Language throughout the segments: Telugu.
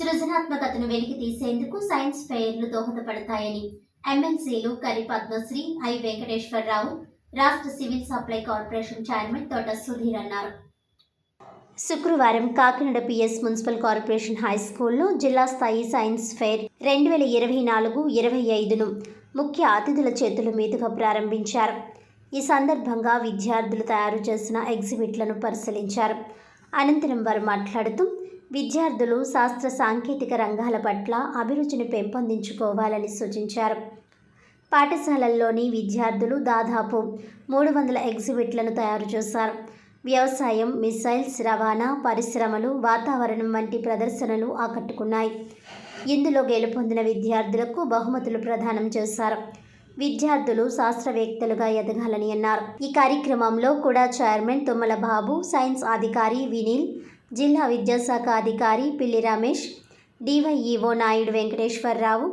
సృజనాత్మకతను వెలికి తీసేందుకు సైన్స్ ఫెయిర్లు దోహదపడతాయని ఎమ్మెల్సీలు కరి పద్మశ్రీ ఐ వెంకటేశ్వరరావు రాష్ట్ర సివిల్ సప్లై కార్పొరేషన్ చైర్మన్ తోట సుధీర్ అన్నారు. శుక్రవారం Kakinada P S municipal corporation high స్కూల్లో జిల్లా స్థాయి సైన్స్ ఫెయిర్ రెండు వేల ఇరవై నాలుగు ఇరవై ఐదును ముఖ్య అతిథుల చేతుల మీదుగా ప్రారంభించారు. ఈ సందర్భంగా విద్యార్థులు తయారు చేసిన ఎగ్జిబిట్లను పరిశీలించారు. అనంతరం వారు మాట్లాడుతూ విద్యార్థులు శాస్త్ర సాంకేతిక రంగాల పట్ల అభిరుచిని పెంపొందించుకోవాలని సూచించారు. పాఠశాలల్లోని విద్యార్థులు దాదాపు మూడు వందల ఎగ్జిబిట్లను తయారు చేశారు. వ్యవసాయం మిసైల్స్ రవాణా పరిశ్రమలు వాతావరణం వంటి ప్రదర్శనలు ఆకట్టుకున్నాయి. ఇందులో గెలుపొందిన విద్యార్థులకు బహుమతులు ప్రదానం చేశారు. విద్యార్థులు శాస్త్రవేత్తలుగా ఎదగాలని అన్నారు. ఈ కార్యక్రమంలో కూడా చైర్మన్ తుమ్మల బాబు సైన్స్ అధికారి వినీల్ జిల్లా విద్యాశాఖ అధికారి పిల్లి రమేష్ డివైఈఓ నాయుడు వెంకటేశ్వరరావు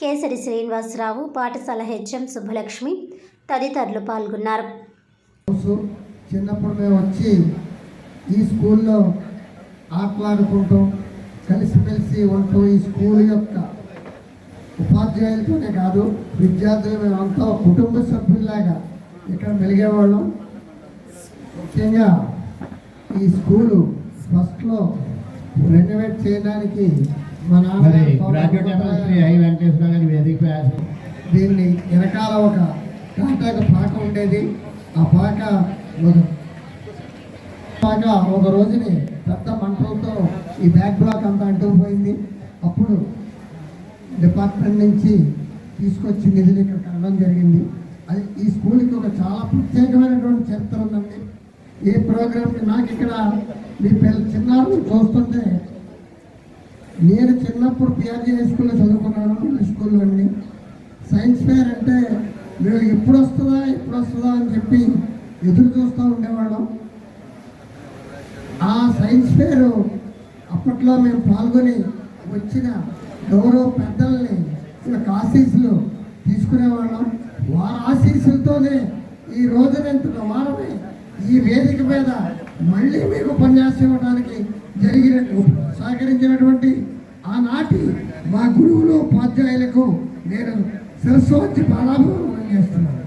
కేసరి శ్రీనివాసరావు పాఠశాల హెచ్ఎం సుబ్బలక్ష్మి తదితరులు పాల్గొన్నారు. చిన్నప్పుడు మేము వచ్చి ఈ స్కూల్లో ఆటలాడుకుంటూ కలిసిమెలిసి ఉంటూ ఈ స్కూల్ యొక్క ఉపాధ్యాయులతోనే కాదు విద్యార్థులు మేమంతా కుటుంబ సభ్యుల్లాగా ఇక్కడ మెలిగేవాళ్ళం. ముఖ్యంగా ఈ స్కూలు ఫస్ట్లో రెనోవేట్ చేయడానికి మా మరి నాన్న గ్రాడ్యుయేట్ ఎమ్మెల్సీ ఐ వెంకటేశ్వర గారి వేదిక వ్యాస దీన్ని వెనకాల ఒక టాటాకు పాక ఉండేది. ఆ పాక ఒక పాక ఒక రోజుని పెద్ద మంటలతో ఈ బ్యాక్ బ్లాక్ అంతా అంటుకుపోయింది. అప్పుడు డిపార్ట్మెంట్ నుంచి తీసుకొచ్చి నిధులు ఇక్కడ కట్టడం జరిగింది. అది ఈ స్కూల్కి ఒక చాలా ప్రత్యేకమైనటువంటి చరిత్ర ఈ ఏ నాకు ఇక్కడ మీ పిల్ల చిన్నారు చూస్తుంటే నేను చిన్నప్పుడు పిఆర్జీ హై స్కూల్లో చదువుకున్నాను ఈ స్కూల్లో అండి సైన్స్ ఫేర్ అంటే మేము ఎప్పుడు వస్తుందా ఎప్పుడు వస్తుందా అని చెప్పి ఎదురు చూస్తూ ఉండేవాళ్ళం. ఆ సైన్స్ ఫేరు అప్పట్లో మేము పాల్గొని వచ్చిన గౌరవ పెద్దల్ని వీళ్ళకి ఆశీస్సులు తీసుకునేవాళ్ళం. వారి ఆశీస్సులతోనే ఈ రోజున ఇంత వారమే ఈ వేదిక మీద మళ్ళీ మీకు ఉపన్యాసం ఇవ్వడానికి జరిగిన సహకరించినటువంటి ఆనాటి మా గురువులు ఉపాధ్యాయులకు నేను సరస్వతి వచ్చి పాలాభివందనం చేస్తున్నాను.